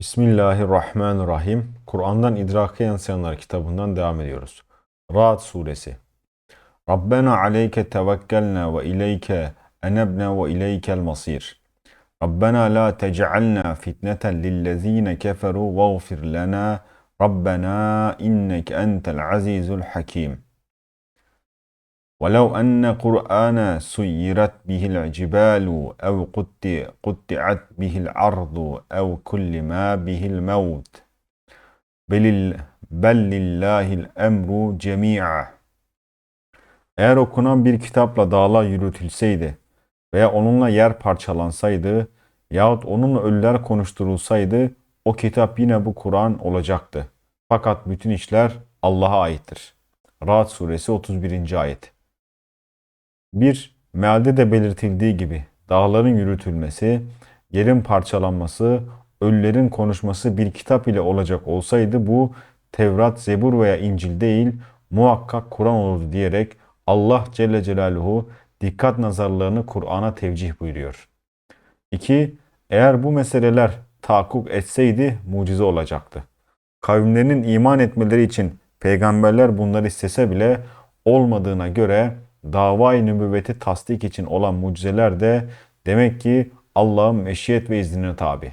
Bismillahirrahmanirrahim. Kur'an'dan İdraka Yansıyanlar kitabından devam ediyoruz. Ra'd suresi. Rabbena aleyke tevekkelna ve ileyke enebna ve ileykel masir. Rabbena la tec'alna fitneten lillezine keferu veğfir lana. Rabbena inneke entel azizul hakim. ولو أن قرآنا سيرت به الجبال أو قطع قطعت به الأرض أو كلم به الموت بل, بل لله الأمر جميعا Eğer okunan bir kitapla dağlar yürütülseydi veya onunla yer parçalansaydı yahut onunla ölüler konuşturulsaydı o kitap yine bu Kur'an olacaktı. Fakat bütün işler Allah'a aittir. Ra'd suresi 31. ayet. 1. Mealde de belirtildiği gibi dağların yürütülmesi, yerin parçalanması, ölülerin konuşması bir kitap ile olacak olsaydı bu Tevrat, Zebur veya İncil değil muhakkak Kur'an olurdu diyerek Allah Celle Celaluhu dikkat nazarlarını Kur'an'a tevcih buyuruyor. 2. Eğer bu meseleler tahakkuk etseydi mucize olacaktı. Kavimlerinin iman etmeleri için peygamberler bunları istese bile olmadığına göre davayı nübüvveti tasdik için olan mucizeler de demek ki Allah'ın meşiyet ve iznine tabi.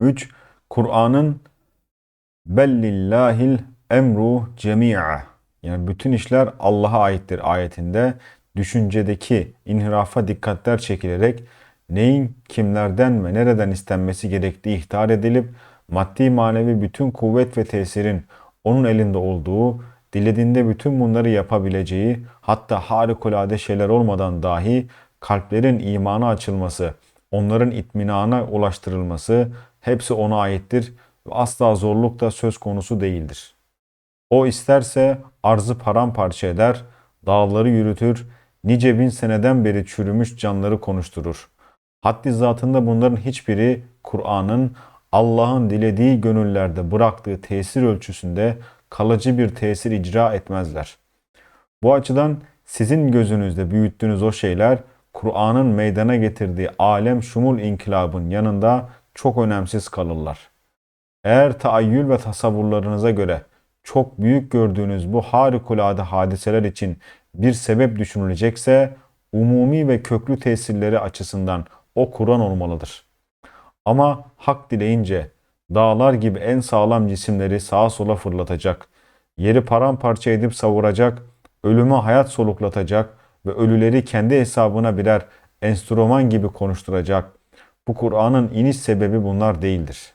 3. Kur'an'ın bellillahil emru cemi'a yani bütün işler Allah'a aittir ayetinde düşüncedeki inhirafa dikkatler çekilerek neyin kimlerden ve nereden istenmesi gerektiği ihtar edilip maddi manevi bütün kuvvet ve tesirin onun elinde olduğu dilediğinde bütün bunları yapabileceği, hatta harikulade şeyler olmadan dahi kalplerin imana açılması, onların itminana ulaştırılması hepsi ona aittir ve asla zorluk da söz konusu değildir. O isterse arzı paramparça eder, dağları yürütür, nice bin seneden beri çürümüş canları konuşturur. Haddi zatında bunların hiçbiri Kur'an'ın Allah'ın dilediği gönüllerde bıraktığı tesir ölçüsünde kalıcı bir tesir icra etmezler. Bu açıdan sizin gözünüzde büyüttüğünüz o şeyler Kur'an'ın meydana getirdiği alem şumul inkılabın yanında çok önemsiz kalırlar. Eğer taayyül ve tasavvurlarınıza göre çok büyük gördüğünüz bu harikulade hadiseler için bir sebep düşünülecekse umumi ve köklü tesirleri açısından o Kur'an olmalıdır. Ama hak dileyince dağlar gibi en sağlam cisimleri sağa sola fırlatacak, yeri paramparça edip savuracak, ölüme hayat soluklatacak ve ölüleri kendi hesabına birer enstrüman gibi konuşturacak. Bu Kur'an'ın iniş sebebi bunlar değildir.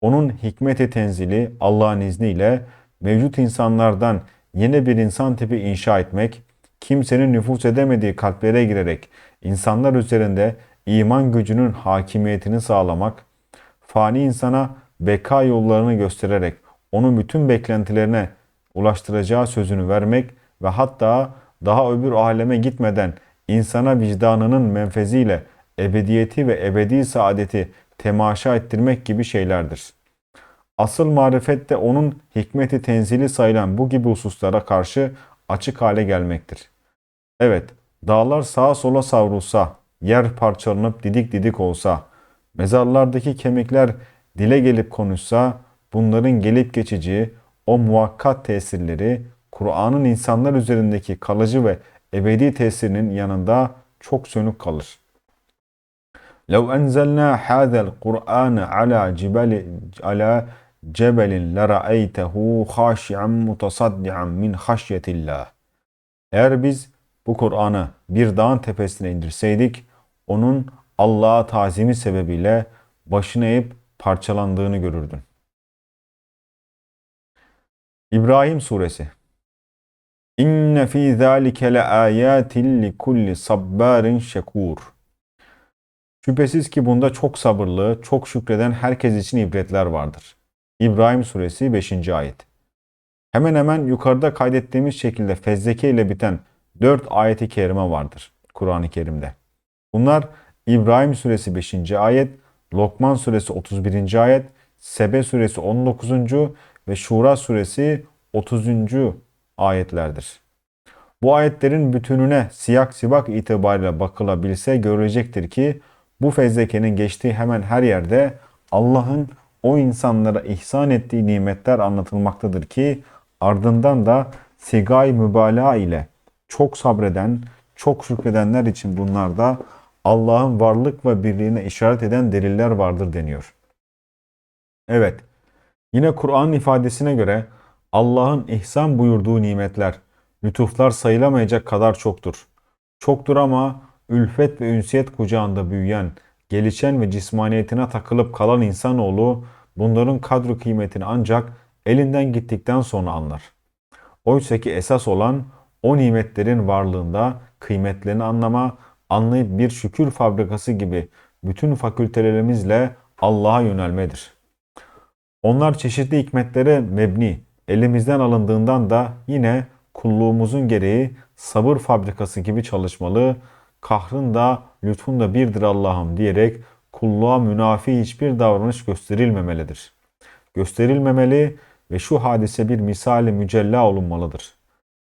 Onun hikmeti tenzili Allah'ın izniyle mevcut insanlardan yeni bir insan tipi inşa etmek, kimsenin nüfus edemediği kalplere girerek insanlar üzerinde iman gücünün hakimiyetini sağlamak, fani insana beka yollarını göstererek onu bütün beklentilerine ulaştıracağı sözünü vermek ve hatta daha öbür aleme gitmeden insana vicdanının menfeziyle ebediyeti ve ebedi saadeti temaşa ettirmek gibi şeylerdir. Asıl marifet de onun hikmeti tenzili sayılan bu gibi hususlara karşı açık hale gelmektir. Evet, dağlar sağa sola savrulsa, yer parçalanıp didik didik olsa, Mezarlardaki kemikler dile gelip konuşsa bunların gelip geçici o muhakkat tesirleri Kur'an'ın insanlar üzerindeki kalıcı ve ebedi tesirinin yanında çok sönük kalır. لو أنزلنا هذا القرآن على جبل على جبل لرأيته خاشعا متصدعا min خشية Eğer biz bu Kur'an'ı bir dağın tepesine indirseydik, onun Allah'a tazimi sebebiyle başını eğip parçalandığını görürdün. İbrahim Suresi İnne fî zâlike le âyâtin li kulli sabbarin şekûr. Şüphesiz ki bunda çok sabırlı, çok şükreden herkes için ibretler vardır. İbrahim Suresi 5. ayet. Hemen hemen yukarıda kaydettiğimiz şekilde fezleke ile biten 4 ayeti kerime vardır Kur'an-ı Kerim'de. Bunlar İbrahim suresi 5. ayet, Lokman suresi 31. ayet, Sebe suresi 19. ve Şura suresi 30. ayetlerdir. Bu ayetlerin bütününe siyak sibak itibariyle bakılabilse görülecektir ki bu fezlekenin geçtiği hemen her yerde Allah'ın o insanlara ihsan ettiği nimetler anlatılmaktadır ki ardından da sigay mübalağa ile çok sabreden, çok şükredenler için bunlarda Allah'ın varlık ve birliğine işaret eden deliller vardır deniyor. Evet, yine Kur'an ifadesine göre Allah'ın ihsan buyurduğu nimetler, lütuflar sayılamayacak kadar çoktur. Çoktur ama ülfet ve ünsiyet kucağında büyüyen, gelişen ve cismaniyetine takılıp kalan insanoğlu bunların kadru kıymetini ancak elinden gittikten sonra anlar. Oysa ki esas olan o nimetlerin varlığında kıymetlerini anlama, anlayıp bir şükür fabrikası gibi bütün fakültelerimizle Allah'a yönelmedir. Onlar çeşitli hikmetlere mebni, elimizden alındığından da yine kulluğumuzun gereği sabır fabrikası gibi çalışmalı, kahrın da lütfun da birdir Allah'ım diyerek kulluğa münafi hiçbir davranış gösterilmemelidir. Gösterilmemeli ve şu hadise bir misali mücella olunmalıdır.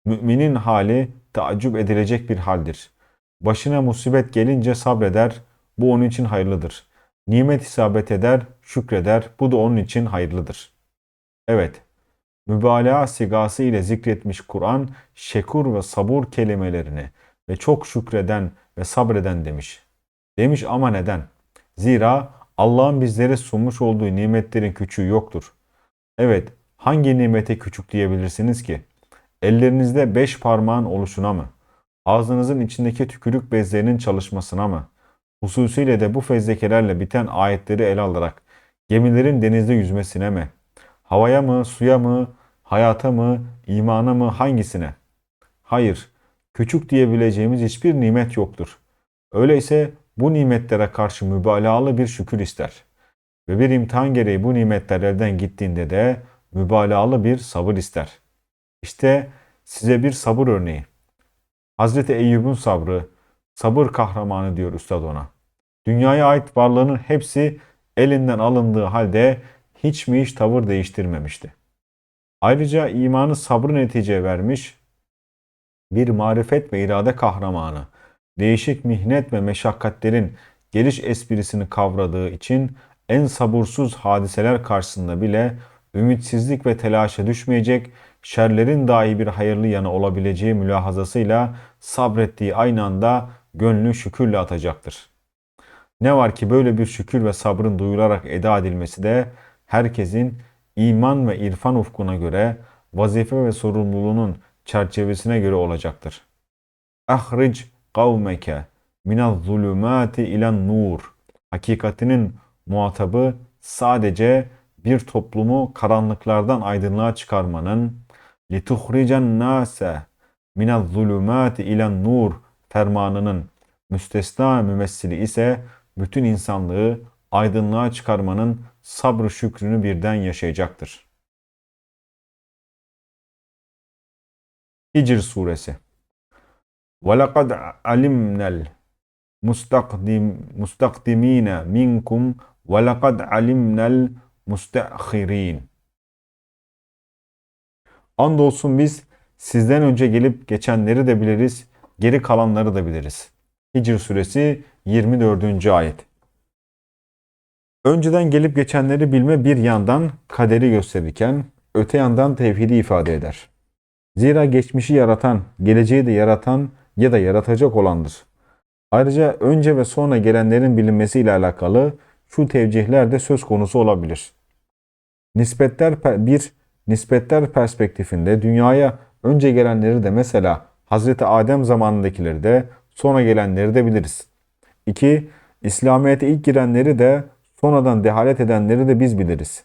Müminin hali taaccüp edilecek bir haldir. Başına musibet gelince sabreder, bu onun için hayırlıdır. Nimet isabet eder, şükreder, bu da onun için hayırlıdır. Evet, mübalağa sigası ile zikretmiş Kur'an, şekur ve sabur kelimelerini ve çok şükreden ve sabreden demiş. Demiş ama neden? Zira Allah'ın bizlere sunmuş olduğu nimetlerin küçüğü yoktur. Evet, hangi nimete küçük diyebilirsiniz ki? Ellerinizde beş parmağın oluşuna mı? Ağzınızın içindeki tükürük bezlerinin çalışmasına mı? Hususiyle de bu fezlekelerle biten ayetleri ele alarak gemilerin denizde yüzmesine mi? Havaya mı, suya mı, hayata mı, imana mı, hangisine? Hayır, küçük diyebileceğimiz hiçbir nimet yoktur. Öyleyse bu nimetlere karşı mübalağalı bir şükür ister. Ve bir imtihan gereği bu nimetler elden gittiğinde de mübalağalı bir sabır ister. İşte size bir sabır örneği. Hazreti Eyyub'un sabrı, sabır kahramanı diyor üstad ona. Dünyaya ait varlığının hepsi elinden alındığı halde hiç mi hiç tavır değiştirmemişti. Ayrıca imanı sabrı netice vermiş bir marifet ve irade kahramanı, değişik mihnet ve meşakkatlerin geliş esprisini kavradığı için en sabursuz hadiseler karşısında bile ümitsizlik ve telaşa düşmeyecek, şerlerin dahi bir hayırlı yanı olabileceği mülahazasıyla sabrettiği aynı anda gönlü şükürle atacaktır. Ne var ki böyle bir şükür ve sabrın duyularak eda edilmesi de herkesin iman ve irfan ufkuna göre vazife ve sorumluluğunun çerçevesine göre olacaktır. Ahric kavmeke minaz zulümati ilen nur. Hakikatinin muhatabı sadece bir toplumu karanlıklardan aydınlığa çıkarmanın lituhricen nase minaz zulümati ilen nur fermanının müstesna mümessili ise bütün insanlığı aydınlığa çıkarmanın sabrı şükrünü birden yaşayacaktır. Hicr Suresi وَلَقَدْ عَلِمْنَا الْمُسْتَقْدِم۪ينَ مِنْكُمْ وَلَقَدْ عَلِمْنَا الْمُسْتَأْخِر۪ينَ Andolsun biz sizden önce gelip geçenleri de biliriz, geri kalanları da biliriz. Hicr suresi 24. ayet. Önceden gelip geçenleri bilme bir yandan kaderi gösterirken öte yandan tevhidi ifade eder. Zira geçmişi yaratan, geleceği de yaratan ya da yaratacak olandır. Ayrıca önce ve sonra gelenlerin bilinmesiyle alakalı şu tevcihler de söz konusu olabilir. Nispetler bir nispetler perspektifinde dünyaya önce gelenleri de mesela Hazreti Adem zamanındakileri de sonra gelenleri de biliriz. 2. İslamiyet'e ilk girenleri de sonradan dehalet edenleri de biz biliriz.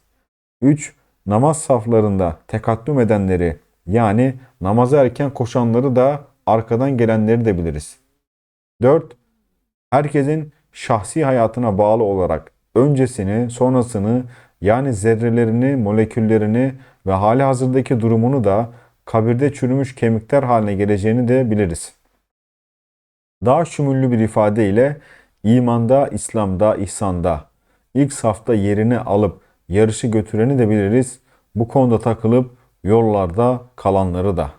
3. Namaz saflarında tekattüm edenleri yani namaza erken koşanları da arkadan gelenleri de biliriz. 4. Herkesin şahsi hayatına bağlı olarak öncesini, sonrasını yani zerrelerini, moleküllerini ve hali hazırdaki durumunu da kabirde çürümüş kemikler haline geleceğini de biliriz. Daha şümüllü bir ifadeyle imanda, İslam'da, ihsanda ilk safta yerini alıp yarışı götüreni de biliriz. Bu konuda takılıp yollarda kalanları da.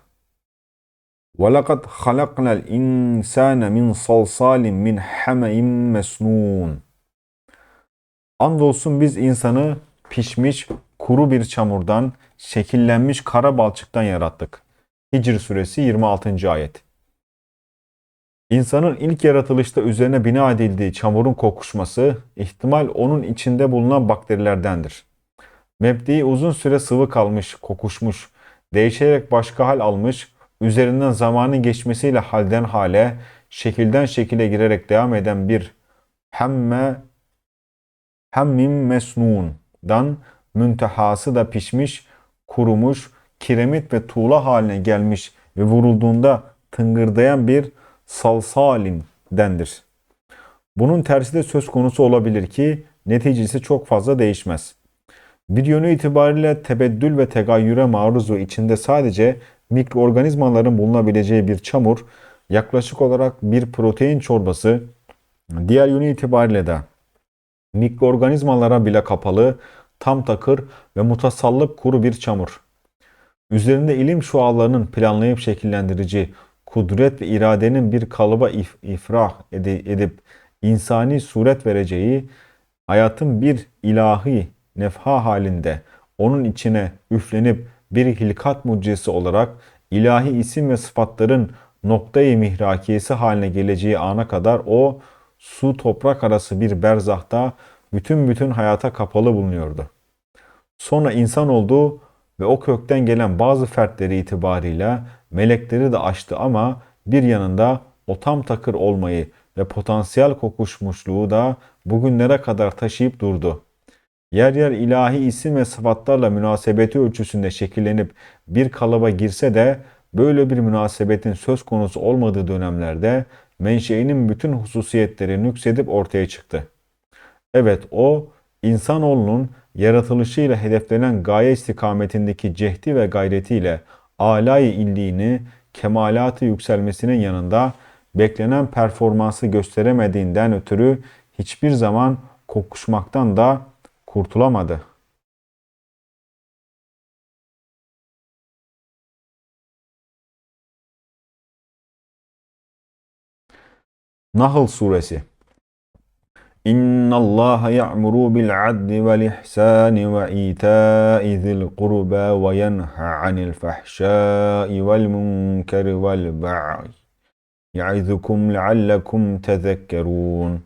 وَلَقَدْ خَلَقْنَا الْاِنْسَانَ مِنْ صَلْصَالٍ مِنْ حَمَئٍ مَسْنُونَ Andolsun biz insanı pişmiş, kuru bir çamurdan, şekillenmiş kara balçıktan yarattık. Hicr suresi 26. ayet. İnsanın ilk yaratılışta üzerine bina edildiği çamurun kokuşması, ihtimal onun içinde bulunan bakterilerdendir. Mebdi uzun süre sıvı kalmış, kokuşmuş, değişerek başka hal almış, üzerinden zamanın geçmesiyle halden hale, şekilden şekile girerek devam eden bir hemme hemmim mesnundan müntehası da pişmiş, kurumuş, kiremit ve tuğla haline gelmiş ve vurulduğunda tıngırdayan bir salsalindendir. Bunun tersi de söz konusu olabilir ki neticesi çok fazla değişmez. Bir yönü itibariyle tebeddül ve tegayyüre maruz ve içinde sadece mikroorganizmaların bulunabileceği bir çamur, yaklaşık olarak bir protein çorbası, diğer yönü itibariyle de mikroorganizmalara bile kapalı, tam takır ve mutasallıp kuru bir çamur. Üzerinde ilim şualarının planlayıp şekillendirici, kudret ve iradenin bir kalıba if ifrah edip insani suret vereceği, hayatın bir ilahi nefha halinde onun içine üflenip bir hilkat mucizesi olarak ilahi isim ve sıfatların noktayı mihrakiyesi haline geleceği ana kadar o su toprak arası bir berzahta bütün bütün hayata kapalı bulunuyordu. Sonra insan oldu ve o kökten gelen bazı fertleri itibarıyla melekleri de aştı ama bir yanında o tam takır olmayı ve potansiyel kokuşmuşluğu da bugünlere kadar taşıyıp durdu. Yer yer ilahi isim ve sıfatlarla münasebeti ölçüsünde şekillenip bir kalıba girse de böyle bir münasebetin söz konusu olmadığı dönemlerde menşeinin bütün hususiyetleri nüksedip ortaya çıktı. Evet o insanoğlunun yaratılışıyla hedeflenen gaye istikametindeki cehdi ve gayretiyle alay illiğini kemalatı yükselmesinin yanında beklenen performansı gösteremediğinden ötürü hiçbir zaman kokuşmaktan da kurtulamadı. Nahl suresi İnna Allah ya'muru bil adli vel ihsani ve ita'i zil qurba ve yenha anil fahşai vel munkeri vel ba'i. Ya'izukum leallekum tezekkerun.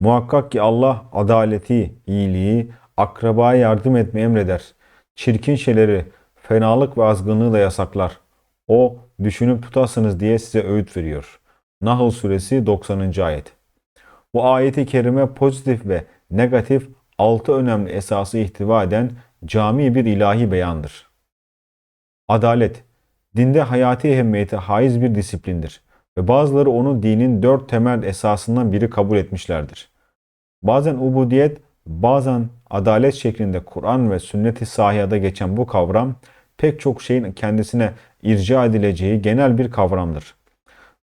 Muhakkak ki Allah adaleti, iyiliği, akrabaya yardım etmeyi emreder. Çirkin şeyleri, fenalık ve azgınlığı da yasaklar. O düşünüp tutasınız diye size öğüt veriyor. Nahl suresi 90. ayet. Bu ayeti kerime pozitif ve negatif altı önemli esası ihtiva eden cami bir ilahi beyandır. Adalet, dinde hayati ehemmiyete haiz bir disiplindir ve bazıları onu dinin dört temel esasından biri kabul etmişlerdir. Bazen ubudiyet, bazen adalet şeklinde Kur'an ve sünnet-i sahiyada geçen bu kavram pek çok şeyin kendisine irca edileceği genel bir kavramdır.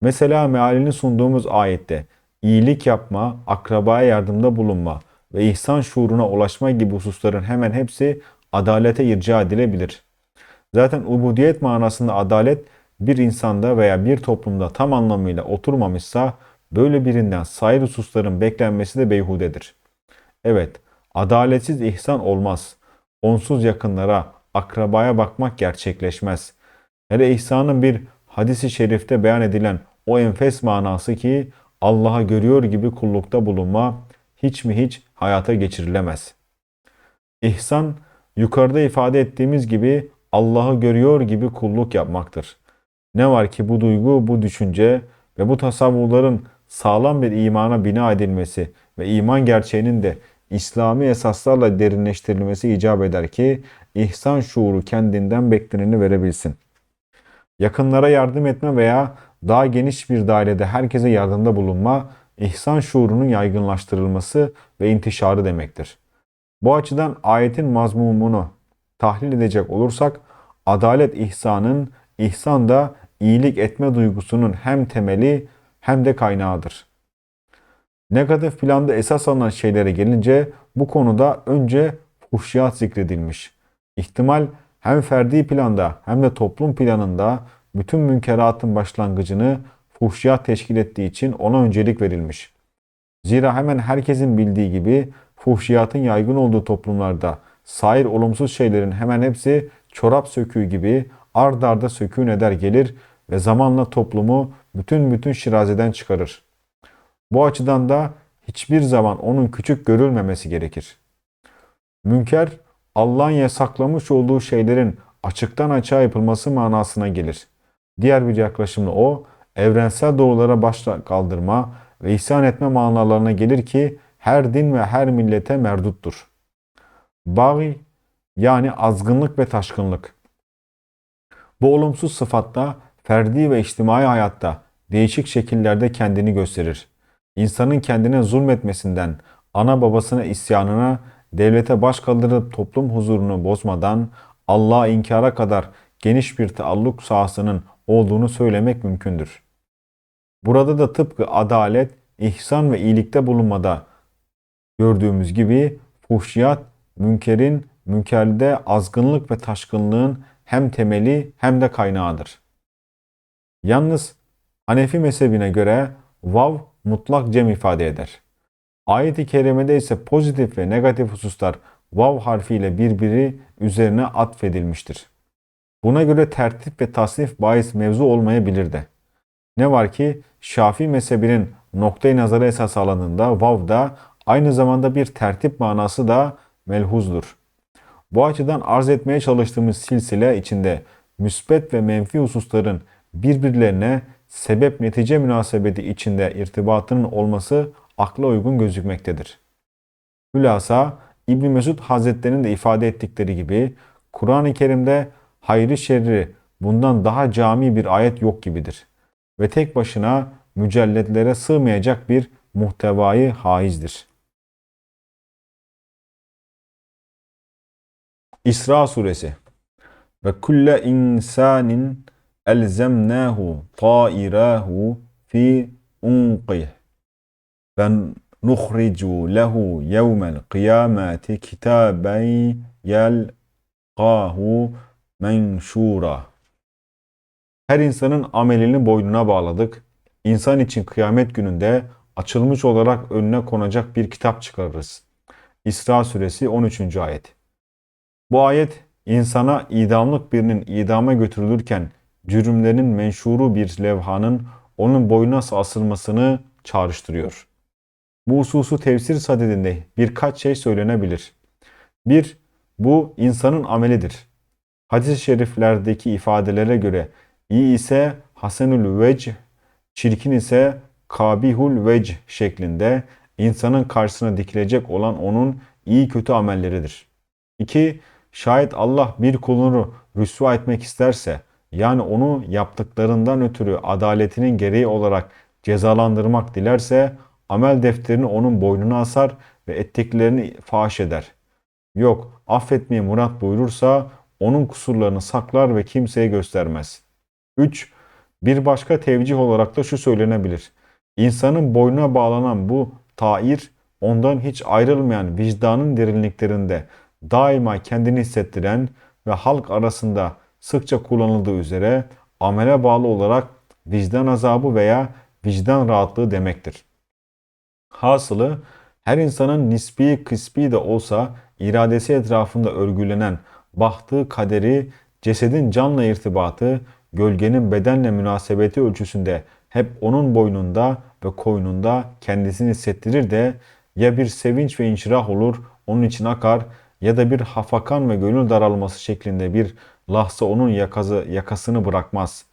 Mesela mealini sunduğumuz ayette iyilik yapma, akrabaya yardımda bulunma ve ihsan şuuruna ulaşma gibi hususların hemen hepsi adalete irca edilebilir. Zaten ubudiyet manasında adalet bir insanda veya bir toplumda tam anlamıyla oturmamışsa böyle birinden sair hususların beklenmesi de beyhudedir. Evet, adaletsiz ihsan olmaz. Onsuz yakınlara, akrabaya bakmak gerçekleşmez. Hele ihsanın bir hadisi şerifte beyan edilen o enfes manası ki Allah'a görüyor gibi kullukta bulunma hiç mi hiç hayata geçirilemez. İhsan, yukarıda ifade ettiğimiz gibi Allah'ı görüyor gibi kulluk yapmaktır. Ne var ki bu duygu, bu düşünce ve bu tasavvurların sağlam bir imana bina edilmesi ve iman gerçeğinin de İslami esaslarla derinleştirilmesi icap eder ki ihsan şuuru kendinden bekleneni verebilsin. Yakınlara yardım etme veya daha geniş bir dairede herkese yardımda bulunma, ihsan şuurunun yaygınlaştırılması ve intişarı demektir. Bu açıdan ayetin mazmumunu tahlil edecek olursak, adalet ihsanın, ihsan da iyilik etme duygusunun hem temeli hem de kaynağıdır. Negatif planda esas alınan şeylere gelince bu konuda önce fuhşiyat zikredilmiş. İhtimal hem ferdi planda hem de toplum planında bütün münkeratın başlangıcını fuhşiyat teşkil ettiği için ona öncelik verilmiş. Zira hemen herkesin bildiği gibi fuhşiyatın yaygın olduğu toplumlarda sair olumsuz şeylerin hemen hepsi çorap söküğü gibi ard arda söküğün eder gelir ve zamanla toplumu bütün bütün şirazeden çıkarır. Bu açıdan da hiçbir zaman onun küçük görülmemesi gerekir. Münker, Allah'ın yasaklamış olduğu şeylerin açıktan açığa yapılması manasına gelir. Diğer bir yaklaşımla o, evrensel doğrulara baş kaldırma ve ihsan etme manalarına gelir ki her din ve her millete merduttur. Bagi yani azgınlık ve taşkınlık. Bu olumsuz sıfatta ferdi ve içtimai hayatta değişik şekillerde kendini gösterir. İnsanın kendine zulmetmesinden, ana babasına isyanına, devlete baş kaldırıp toplum huzurunu bozmadan Allah'a inkara kadar geniş bir taalluk sahasının olduğunu söylemek mümkündür. Burada da tıpkı adalet, ihsan ve iyilikte bulunmada gördüğümüz gibi fuhşiyat, münkerin, münkerde azgınlık ve taşkınlığın hem temeli hem de kaynağıdır. Yalnız Hanefi mezhebine göre vav mutlak cem ifade eder. Ayet-i kerimede ise pozitif ve negatif hususlar vav harfiyle birbiri üzerine atfedilmiştir. Buna göre tertip ve tasnif bahis mevzu olmayabilir de. Ne var ki Şafii mezhebinin noktayı nazara esas alanında vav da aynı zamanda bir tertip manası da melhuzdur. Bu açıdan arz etmeye çalıştığımız silsile içinde müsbet ve menfi hususların birbirlerine sebep netice münasebeti içinde irtibatının olması akla uygun gözükmektedir. Hülasa İbn Mesud Hazretleri'nin de ifade ettikleri gibi Kur'an-ı Kerim'de hayrı şerri bundan daha cami bir ayet yok gibidir. Ve tek başına mücelletlere sığmayacak bir muhtevayı haizdir. İsra suresi ve kulle insanin elzemnahu tairahu fi unqih ben nuhricu lehu yevmel kıyameti kitaben yelqahu menşura her insanın amelini boynuna bağladık. İnsan için kıyamet gününde açılmış olarak önüne konacak bir kitap çıkarırız. İsra suresi 13. ayet. Bu ayet insana idamlık birinin idama götürülürken cürümlerin menşuru bir levhanın onun boynuna asılmasını çağrıştırıyor. Bu hususu tefsir sadedinde birkaç şey söylenebilir. Bir, bu insanın amelidir. Hadis-i şeriflerdeki ifadelere göre iyi ise hasenül vecih, çirkin ise kabihul vecih şeklinde insanın karşısına dikilecek olan onun iyi kötü amelleridir. 2. Şayet Allah bir kulunu rüsva etmek isterse, yani onu yaptıklarından ötürü adaletinin gereği olarak cezalandırmak dilerse, amel defterini onun boynuna asar ve ettiklerini faş eder. Yok, affetmeyi murat buyurursa, onun kusurlarını saklar ve kimseye göstermez. 3. Bir başka tevcih olarak da şu söylenebilir. İnsanın boynuna bağlanan bu tair, ondan hiç ayrılmayan vicdanın derinliklerinde daima kendini hissettiren ve halk arasında sıkça kullanıldığı üzere amele bağlı olarak vicdan azabı veya vicdan rahatlığı demektir. Hasılı her insanın nispi kısbi de olsa iradesi etrafında örgülenen bahtı kaderi, cesedin canla irtibatı, gölgenin bedenle münasebeti ölçüsünde hep onun boynunda ve koynunda kendisini hissettirir de ya bir sevinç ve inşirah olur, onun için akar ya da bir hafakan ve gönül daralması şeklinde bir lahza onun yakası, yakasını bırakmaz.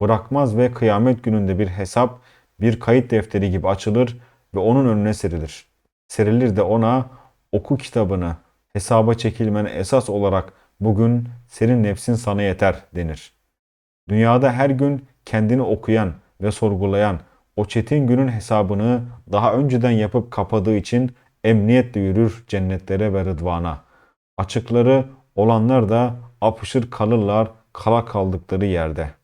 Bırakmaz ve kıyamet gününde bir hesap, bir kayıt defteri gibi açılır ve onun önüne serilir. Serilir de ona oku kitabını, hesaba çekilmene esas olarak bugün senin nefsin sana yeter denir. Dünyada her gün kendini okuyan ve sorgulayan o çetin günün hesabını daha önceden yapıp kapadığı için emniyetle yürür cennetlere ve rıdvana. Açıkları olanlar da apışır kalırlar kala kaldıkları yerde.''